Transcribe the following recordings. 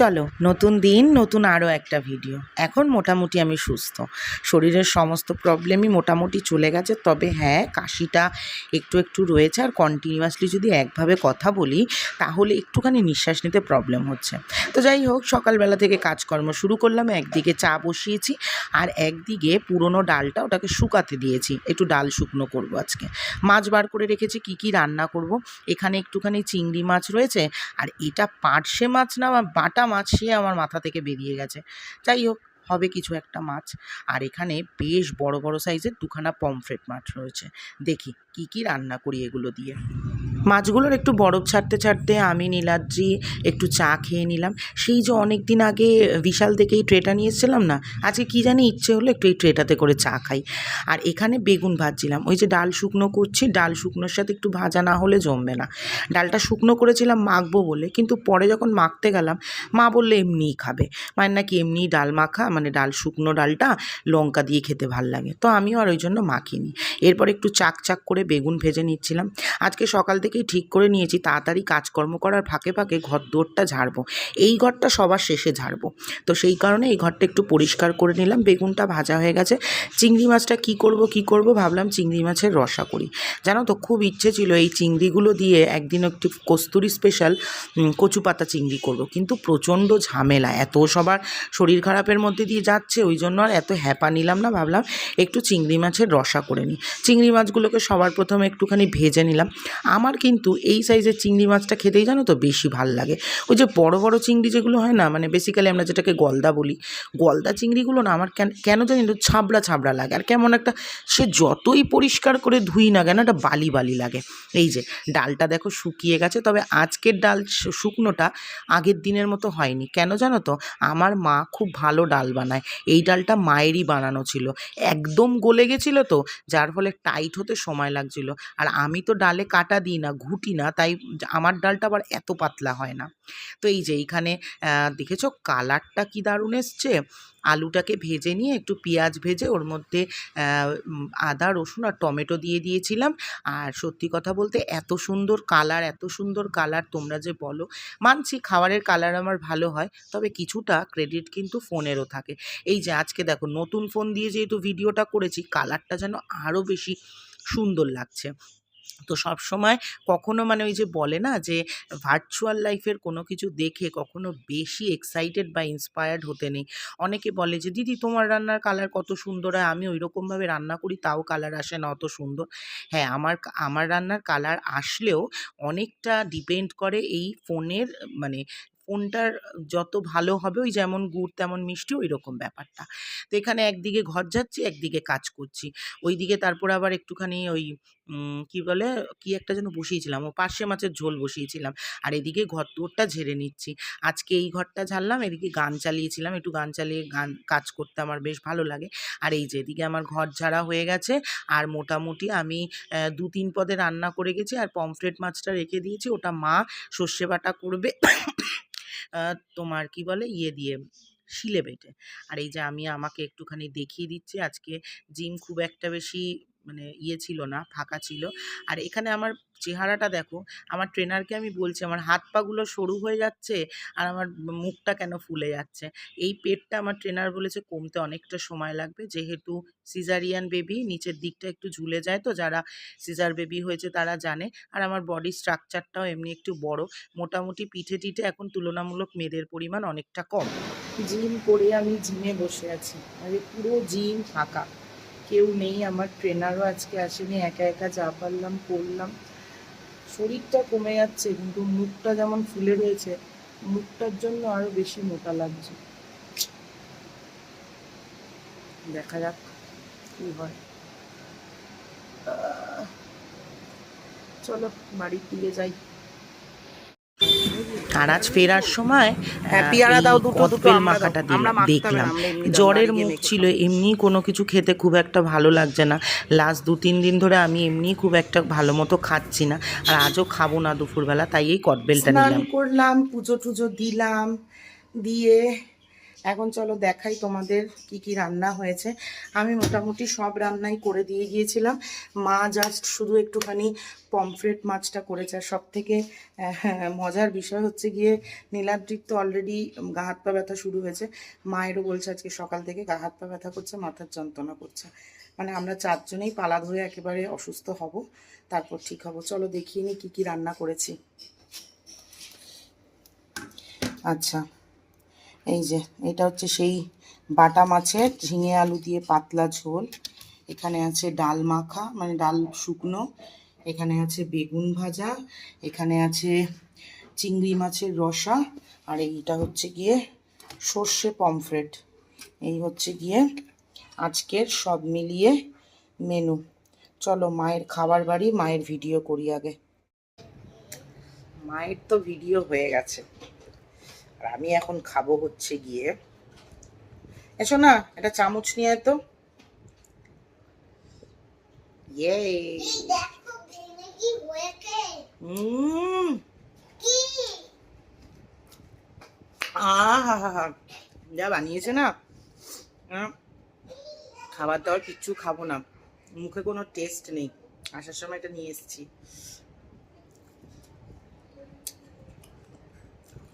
চলো, নতুন দিন, নতুন আরও একটা ভিডিও এখন মোটামুটি আমি সুস্থ। শরীরের সমস্ত প্রবলেমই মোটামুটি চলে গেছে, তবে হ্যাঁ কাশিটা একটু একটু রয়েছে। আর কন্টিনিউয়াসলি যদি একভাবে কথা বলি, তাহলে একটুখানি নিঃশ্বাস নিতে প্রবলেম হচ্ছে। তো যাই হোক, সকালবেলা থেকে কাজকর্ম শুরু করলাম, একদিকে চা বসিয়েছি, আর একদিকে পুরনো ডালটা ওটাকে শুকাতে দিয়েছি। একটু ডাল শুকনো করব আজকে। মাছ বার করে রেখেছি, কি কি রান্না করব? এখানে একটুখানি চিংড়ি মাছ রয়েছে, আর এটা পার্শে মাছ না, বাটা মাছ সে আমার মাথা থেকে বেরিয়ে গেছে। যাই হোক হবে কিছু একটা মাছ। আর এখানে বেশ বড় বড় সাইজের দুখানা পমফ্রেট মাছ রয়েছে। দেখি কি কি রান্না করি এগুলো দিয়ে। মাছগুলোর একটু বরফ ছাড়তে ছাড়তে আমি নীলাদ্রি একটু চা খেয়ে নিলাম। সেই যে অনেক দিন আগে বিশাল থেকে এই ট্রেটা নিয়ে এসেছিলাম না, আজকে কী জানি ইচ্ছে হলো একটু এই ট্রেটাতে করে চা খাই। আর এখানে বেগুন ভাজছিলাম। ওই যে ডাল শুকনো করছি, ডাল শুকনোর সাথে একটু ভাজা না হলে জমবে না। ডালটা শুকনো করেছিলাম, মাখবো বলে। কিন্তু পরে যখন মাখতে গেলাম, মা বললে এমনিই খাবে। মানে নাকি এমনিই ডাল মাখা মানে ডাল, শুকনো ডালটা লঙ্কা দিয়ে খেতে ভালো লাগে। তো আমিও আর ওই জন্য মাখিনি। এরপর একটু চাক চাক করে বেগুন ভেজে নিচ্ছিলাম। আজকে সকাল থেকেই ঠিক করে নিয়েছি, তাড়াতাড়ি কাজকর্ম করার ফাঁকে ফাঁকে ঘর দৌড়টা ঝাড়বো। এই ঘরটা সবার শেষে ঝাড়বো। তো সেই কারণে এই ঘরটা একটু পরিষ্কার করে নিলাম। বেগুনটা ভাজা হয়ে গেছে। চিংড়ি মাছটা কি করব কি করব ভাবলাম চিংড়ি মাছের রসা করি। জানো তো, খুব ইচ্ছে ছিল এই চিংড়িগুলো দিয়ে একদিন একটু কস্তুরি স্পেশাল কচু পাতা চিংড়ি করব। কিন্তু প্রচণ্ড ঝামেলা। এত সবার শরীর খারাপের মধ্যে দিয়ে যাচ্ছে, ওই জন্য আর এত হ্যাপা নিলাম না, ভাবলাম একটু চিংড়ি মাছের রসা করে নিই। চিংড়ি মাছগুলোকে সবার প্রথমে একটুখানি ভেজে নিলাম। আমার কিন্তু এই সাইজের চিংড়ি মাছটা খেতেই জানো তো বেশি ভালো লাগে। ওই যে বড় বড় চিংড়ি যেগুলো হয় না মানে বেসিক্যালি আমরা যেটাকে গলদা বলি, গলদা চিংড়িগুলো না আমার কেন জানি না, ছাবড়া ছাবড়া লাগে। আর কেমন একটা সে যতই পরিষ্কার করে ধুই না কেন, একটা বালি বালি লাগে। এই যে ডালটা দেখো শুকিয়ে গেছে, তবে আজকের ডাল শুকনোটা আগের দিনের মতো হয়নি। কেন জানো তো, আমার মা খুব ভালো ডাল বানায়। এই ডালটা মায়েরই বানানো ছিল। একদম গলে গেছিল তো, যার ফলে টাইট হতে সময় লাগছিল। আর আমি তো ডালে কাটা দিই না, ঘুটি না, তাই আমার ডালটা আবার এত পাতলা হয় না। তো এই যে এইখানে দেখেছ? কালারটা কি দারুণ এসছে? আলুটাকে ভেজে নিয়ে একটু পেঁয়াজ ভেজে ওর মধ্যে আদা, রসুন আর টমেটো দিয়ে দিয়েছিলাম। আর সত্যি কথা বলতে এত সুন্দর কালার, এত সুন্দর কালার তোমরা যে বলো, মানছি খাবারের কালার আমার ভালো হয়, তবে কিছুটা ক্রেডিট কিন্তু ফোনেরও থাকে। এই যে আজকে দেখো নতুন ফোন দিয়ে যেহেতু ভিডিওটা করেছি, কালারটা যেন আরও বেশি সুন্দর লাগছে। তো সব সময় কখনো মানে ওই যে বলে না যে ভার্চুয়াল লাইফের কোনো কিছু দেখে কখনো বেশি এক্সাইটেড বা ইন্সপায়ার্ড হতে নেই। অনেকে বলে যে, দিদি, তোমার রান্নার কালার কত সুন্দর হয়, আমি ওই রকমভাবে রান্না করি, তাও কালার আসে না, অত সুন্দর। হ্যাঁ আমার আমার রান্নার কালার আসলেও অনেকটা ডিপেন্ড করে এই ফোনের মানে ফোনটার যত ভালো হবে, ওই যেমন গুড় তেমন মিষ্টি ওই রকম ব্যাপারটা। তো এখানে একদিকে ঘর যাচ্ছি, একদিকে কাজ করছি। ওইদিকে তারপর আবার একটুখানি ওই কি বলে, কি একটা যেন বসিয়েছিলাম, ও পার্শে মাছের ঝোল বসিয়েছিলাম। আর এদিকে ঘর দোরটা ঝেড়ে নিচ্ছি। আজকে এই ঘরটা ঝাড়লাম, এদিকে গান চালিয়েছিলাম, একটু গান চালিয়ে গান, কাজ করতে আমার বেশ ভালো লাগে। আর এই যে এদিকে আমার ঘর ঝাড়া হয়ে গেছে, আর মোটামুটি আমি দু তিন পদে রান্না করে গেছি, আর পমফ্রেট মাছটা রেখে দিয়েছি, ওটা মা সর্ষে বাটা করবে। তোমার কি বলে ইয়ে দিয়ে শিলে বেটে। আর এই যে আমি আমাকে একটুখানি দেখিয়ে দিচ্ছি, আজকে জিম খুব একটা বেশি মানে ইয়ে ছিল না, ফাঁকা ছিল। আর এখানে আমার চেহারাটা দেখো, আমার ট্রেনারকে আমি বলছি, আমার হাত পাগুলো সরু হয়ে যাচ্ছে আর আমার মুখটা কেন ফুলে যাচ্ছে? এই পেটটা আমার ট্রেনার বলেছে, কমতে অনেকটা সময় লাগবে। যেহেতু সিজারিয়ান বেবি নিচের দিকটা একটু ঝুলে যায় তো, যারা সিজার বেবি হয়েছে তারা জানে। আর আমার বডি স্ট্রাকচারটাও এমনি একটু বড়। মোটামুটি পিঠে টিঠে এখন তুলনামূলক মেয়েদের পরিমাণ অনেকটা কম। জিম করে আমি জিমে বসে আছি। মানে পুরো জিম ফাঁকা। কেউ নেই, আমার ট্রেনারও আজকে আসেনি, একা একা যা পারলাম, করলাম। শরীরটা কমে যাচ্ছে, কিন্তু মুখটা যেমন ফুলে রয়েছে, মুখটার জন্য আরও বেশি মোটা লাগছে। দেখা যাক কি হয়। চলো, বাড়ির দিকে যাই। আর আজ ফেরার সময় হ্যাঁ, পেয়ারা দাও দুটো, দুটো মাখাটা না, দেখলাম। জ্বরের মুখ ছিল এমনি কোনো কিছু খেতে খুব একটা ভালো লাগছে না। লাস্ট দু তিন দিন ধরে আমি এমনি খুব একটা ভালো মতো খাচ্ছি না আর আজও খাব না দুপুরবেলা তাই এই কটবেলটা নিলাম। করলাম পুজো টুজো দিলাম দিয়ে এখন চলো দেখাই তোমাদের কি কি রান্না হয়েছে। আমি মোটামুটি সব রান্নাই করে দিয়ে গিয়েছিলাম। মা জাস্ট শুধু একটুখানি পমফ্রেট মাছটা করেছে। আর সব থেকে মজার বিষয় হচ্ছে গিয়ে নীলাদ্রির তো অলরেডি গা হাত পা ব্যথা শুরু হয়েছে। মায়েরও বলছে আজকে সকাল থেকে গা হাত পা ব্যথা করছে, মাথার যন্ত্রণা করছে। মানে আমরা চারজনেই পালা ধরে একেবারে অসুস্থ হব, তারপর ঠিক হব। চলো দেখিয়ে নিই কী কী রান্না করেছি। আচ্ছা। এই যে, এটা হচ্ছে সেই বাটা মাছের ঝিঙে আলু দিয়ে পাতলা ঝোল। এখানে আছে ডাল মাখা মানে ডাল শুকনো। এখানে আছে বেগুন ভাজা। এখানে আছে চিংড়ি মাছের রসা। আর এইটা হচ্ছে গিয়ে সর্ষে পমফ্রেট। এই হচ্ছে গিয়ে আজকের সব মিলিয়ে মেনু। চলো, মায়ের খাবার বাড়ি, মায়ের ভিডিও করি আগে। মায়ের তো ভিডিও হয়ে গেছে। আর আমি এখন খাব হচ্ছে গিয়ে এসো না, একটা চামচ নিয়ে তো। ইয়ে যা বানিয়েছে না খাবার দাবার কিচ্ছু খাব না, মুখে কোনো টেস্ট নেই, আসার সময় এটা নিয়ে এসেছি।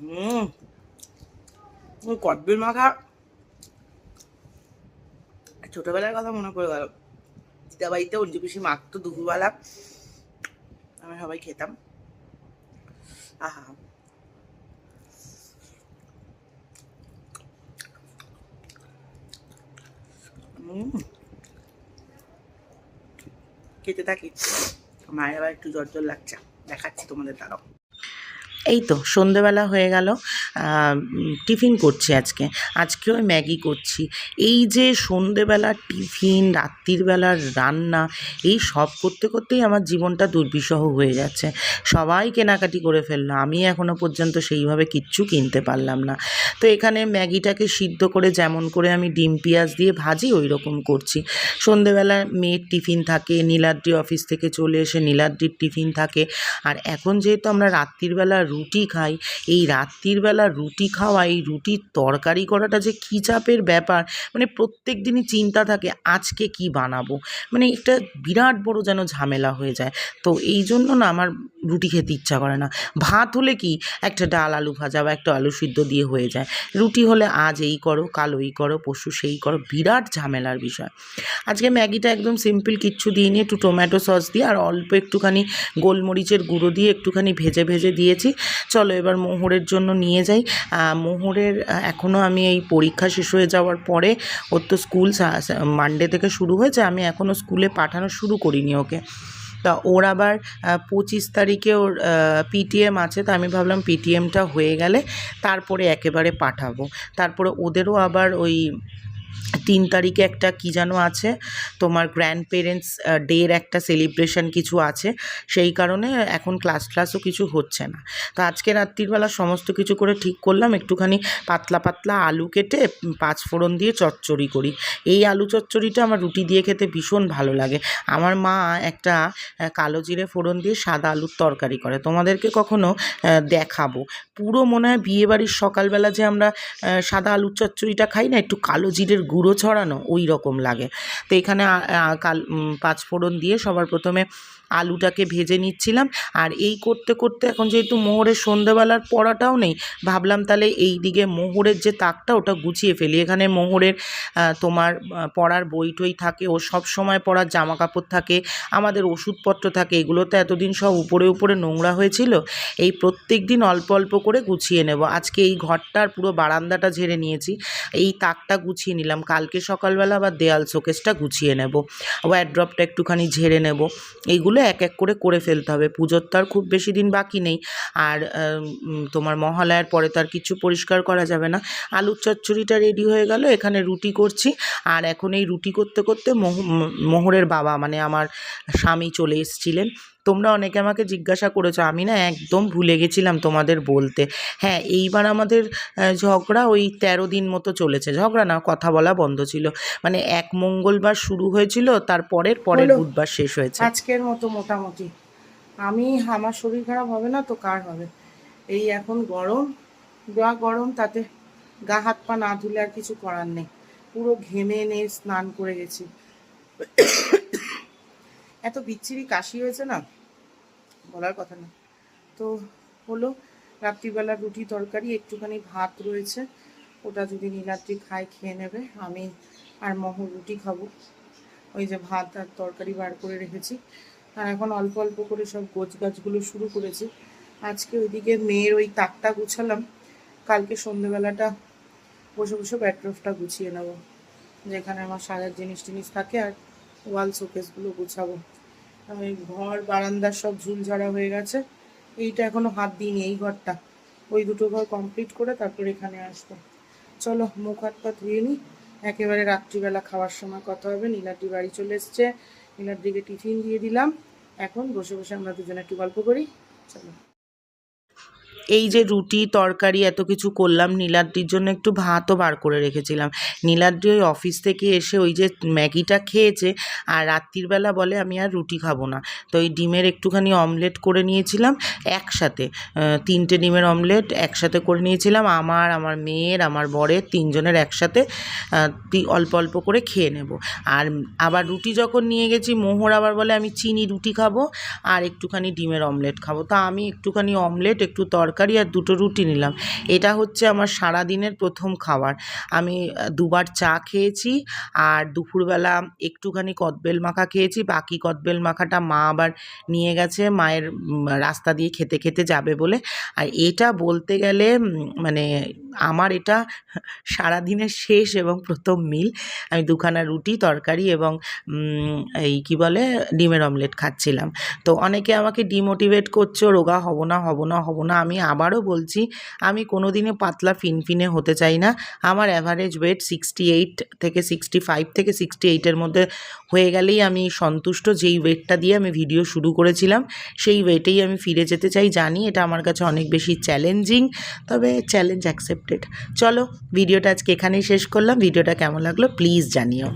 হুম কদবেল মাখা ছোটবেলার কথা মনে পড়ে গেল। দিদা বাড়িতে অঞ্জু পিসি মাখতো দুপুরবেলা। আমরা সবাই খেতাম। আহা। খেতে থাকি। মায়ের আবার একটু জ্বর জ্বর লাগছে। দেখাচ্ছি তোমাদের তারাও এই তো, সন্ধেবেলা হয়ে গেল টিফিন করছি আজকে। আজকে ওই ম্যাগি করছি। এই যে সন্ধেবেলা টিফিন রাত্রির বেলার রান্না, এই সব করতে করতেই আমার জীবনটা দুর্বিষহ হয়ে যাচ্ছে। সবাই কেনাকাটি করে ফেলল, আমি এখনও পর্যন্ত সেইভাবে কিচ্ছু কিনতে পারলাম না। তো এখানে ম্যাগিটাকে সিদ্ধ করে, যেমন করে আমি ডিম, পেঁয়াজ দিয়ে ভাজি ওই রকম করছি। সন্ধেবেলা মেয়ের টিফিন থাকে নীলাদ্রি অফিস থেকে চলে এসে নীলাদ্রির টিফিন থাকে। আর এখন যেহেতু আমরা রাত্রির বেলা রুটি খাই। এই রাত্রির বেলা রুটি খাওয়া, এই রুটির তরকারি করাটা যে কী চাপের ব্যাপার মানে প্রত্যেক দিনই চিন্তা থাকে, আজকে কি বানাবো? মানে একটা বিরাট বড় যেন ঝামেলা হয়ে যায়। তো এই জন্য না আমার রুটি খেতে ইচ্ছা করে না। ভাত হলে কি একটা ডাল, আলু ভাজা বা একটা আলু সিদ্ধ দিয়ে হয়ে যায়। রুটি হলে আজ এই করো, কাল ওই করো পশু সেই করো, বিরাট ঝামেলার বিষয়। আজকে ম্যাগিটা একদম সিম্পল কিচ্ছু দিয়ে নিয়ে একটু টমেটো সস দিয়ে আর অল্প একটুখানি গোলমরিচের গুঁড়ো দিয়ে একটুখানি ভেজে ভেজে দিয়েছি। চলো এবার মোহরের জন্য নিয়ে যাই। মোহরের এখনও আমি এই পরীক্ষা শেষ হয়ে যাওয়ার পরে ওর তো স্কুল মানডে থেকে শুরু হয়েছে, আমি এখনও স্কুলে পাঠানো শুরু করিনি ওকে। তা ওর আবার পঁচিশ তারিখে ওর পিটিএম আছে, তা আমি ভাবলাম পিটিএমটা হয়ে গেলে তারপরে একেবারে পাঠাবো। তারপরে ওদেরও আবার ওই তিন তারিখে একটা কি যেন আছে, তোমার গ্র্যান্ড পেরেন্টস ডের একটা সেলিব্রেশন কিছু আছে, সেই কারণে এখন ক্লাস ক্লাসও কিছু হচ্ছে না। তো আজকে রাত্রিবেলা সমস্ত কিছু করে ঠিক করলাম, একটুখানি পাতলা পাতলা আলু কেটে পাঁচ ফোড়ন দিয়ে চচ্চড়ি করি। এই আলু চচ্চড়িটা আমার রুটি দিয়ে খেতে ভীষণ ভালো লাগে। আমার মা একটা কালো জিরে ফোড়ন দিয়ে সাদা আলুর তরকারি করে। তোমাদেরকে কখনো দেখাবো। পুরো মনে হয় বিয়েবাড়ির সকালবেলা যে আমরা সাদা আলুর চচ্চড়িটা খাই না, একটু কালো জিরের গুঁড়ো ছড়ানো ওই রকম লাগে। তো এখানে কাল পাঁচফোড়ন দিয়ে সবার প্রথমে আলুটাকে ভেজে নিচ্ছিলাম। আর এই করতে করতে এখন যেহেতু মোহরের সন্ধেবেলার পড়াটাও নেই, ভাবলাম তাহলে এই দিকে মোহরের যে তাকটা ওটা গুছিয়ে ফেলি। এখানে মোহরের তোমার পড়ার বই টই থাকে, ও সব সময় পড়ার জামা কাপড় থাকে, আমাদের ওষুধপত্র থাকে এগুলো তো এতদিন সব উপরে উপরে নোংরা হয়েছিল, এই প্রত্যেক দিন অল্প অল্প করে গুছিয়ে নেব। আজকে এই ঘরটার পুরো বারান্দাটা ঝেড়ে নিয়েছি, এই তাকটা গুছিয়ে নিলাম। কালকে সকালবেলা আবার দেয়াল শোকেসটা গুছিয়ে নেব। ওয়ারড্রপটা একটুখানি ঝেড়ে নেব। এইগুলো এক এক করে করে ফেলতে হবে। পুজোর তো আর খুব বেশি দিন বাকি নেই। আর তোমার মহালয়ার পরে তো আর কিছু পরিষ্কার করা যাবে না। আলুর চচ্চড়িটা রেডি হয়ে গেল, এখানে রুটি করছি। আর এখন এই রুটি করতে করতে মোহরের বাবা মানে আমার স্বামী চলে এসেছিলেন। তোমরা অনেকে আমাকে জিজ্ঞাসা করেছ আমি না একদম ভুলে গেছিলাম তোমাদের বলতে। হ্যাঁ এইবার আমাদের ঝগড়া ওই তেরো দিন মতো চলেছে। ঝগড়া না কথা বলা বন্ধ ছিল। মানে এক মঙ্গলবার শুরু হয়েছিল তার পরের বুধবার শেষ হয়েছে। আজকের মতো মোটামুটি। আমি আমার শরীর খারাপ হবে না তো? কার হবে? এই এখন গরম। যা গরম তাতে গা হাত পা না ধুলে আর কিছু করার নেই। পুরো ঘেমে নে স্নান করে গেছি। এত বিচ্ছিরি কাশি হয়েছে না? বলার কথা না। তো হলো, রাত্রিবেলা রুটি তরকারি, একটুখানি ভাত রয়েছে। ওটা যদি নীলাদ্রি খায়, খেয়ে নেবে। আমি আর মহ রুটি খাব। ওই যে ভাত আর তরকারি বার করে রেখেছি। আর এখন অল্প অল্প করে সব গোছ গাছগুলো শুরু করেছি। আজকে ওইদিকে মেয়ের ওই তাকটা গুছালাম। কালকে সন্ধেবেলাটা বসে বসে ব্যাটরফটা গুছিয়ে নেব। যেখানে আমার সাজার জিনিস টিনিস থাকে আর ওয়াল শোকেসগুলো গুছাবো। আমি ঘর বারান্দার সব ঝুল ঝাড়া হয়ে গেছে। এইটা এখনও হাত দিইনি এই ঘরটা। ওই দুটো ঘর কমপ্লিট করে তারপর এখানে আসব। চলো, মুখ হাত পা ধুয়ে নিই একেবারে রাত্রিবেলা খাওয়ার সময় কথা হবে। নীলাদ্রি বাড়ি চলে এসছে। নীলাদ্রিকে টিফিন দিয়ে দিলাম। এখন বসে বসে আমরা দুজনে একটু গল্প করি। চলো। এই যে রুটি, তরকারি এত কিছু করলাম, নীলাদ্রির জন্য একটু ভাতও বার করে রেখেছিলাম। নীলাদ্রি ওই অফিস থেকে এসে ওই যে ম্যাগিটা খেয়েছে আর রাত্রিবেলা বলে আমি আর রুটি খাব না। তো ওই ডিমের একটুখানি অমলেট করে নিয়েছিলাম একসাথে। তিনটে ডিমের অমলেট একসাথে করে নিয়েছিলাম। আমার আমার মেয়ের, আমার বরের তিনজনের একসাথে অল্প অল্প করে খেয়ে নেব। আর আবার রুটি যখন নিয়ে গেছি, মোহর আবার বলে, আমি চিনি রুটি খাব আর একটুখানি ডিমের অমলেট খাব। তা আমি একটুখানি অমলেট একটু তরকারি আর দুটো রুটি নিলাম। এটা হচ্ছে আমার সারা দিনের প্রথম খাবার। আমি দুবার চা খেয়েছি আর দুপুরবেলা একটুখানি কদবেল মাখা খেয়েছি। বাকি কদবেল মাখাটা মা আবার নিয়ে গেছে। মায়ের রাস্তা দিয়ে খেতে খেতে যাবে বলে। আর এটা বলতে গেলে মানে আমার এটা সারাদিনের শেষ এবং প্রথম মিল। আমি দুখানা রুটি, তরকারি এবং এই কি বলে, ডিমের অমলেট খাচ্ছিলাম। তো অনেকে আমাকে ডিমোটিভেট করছ, রোগা হব না হব না হব না, আমি আবারও বলছি, আমি কোনো দিনে পাতলা ফিনফিনে হতে চাই না। আমার অ্যাভারেজ ওয়েট সিক্সটি এইট থেকে সিক্সটি ফাইভ থেকে সিক্সটি এইটের মধ্যে হয়ে গেলেই আমি সন্তুষ্ট। যেই ওয়েটটা দিয়ে আমি ভিডিও শুরু করেছিলাম, সেই ওয়েটেই আমি ফিরে যেতে চাই। জানি এটা আমার কাছে অনেক বেশি চ্যালেঞ্জিং তবে চ্যালেঞ্জ অ্যাকসেপ্টেড চলো ভিডিওটা আজকে এখানেই শেষ করলাম। ভিডিওটা কেমন লাগল প্লিজ জানিও।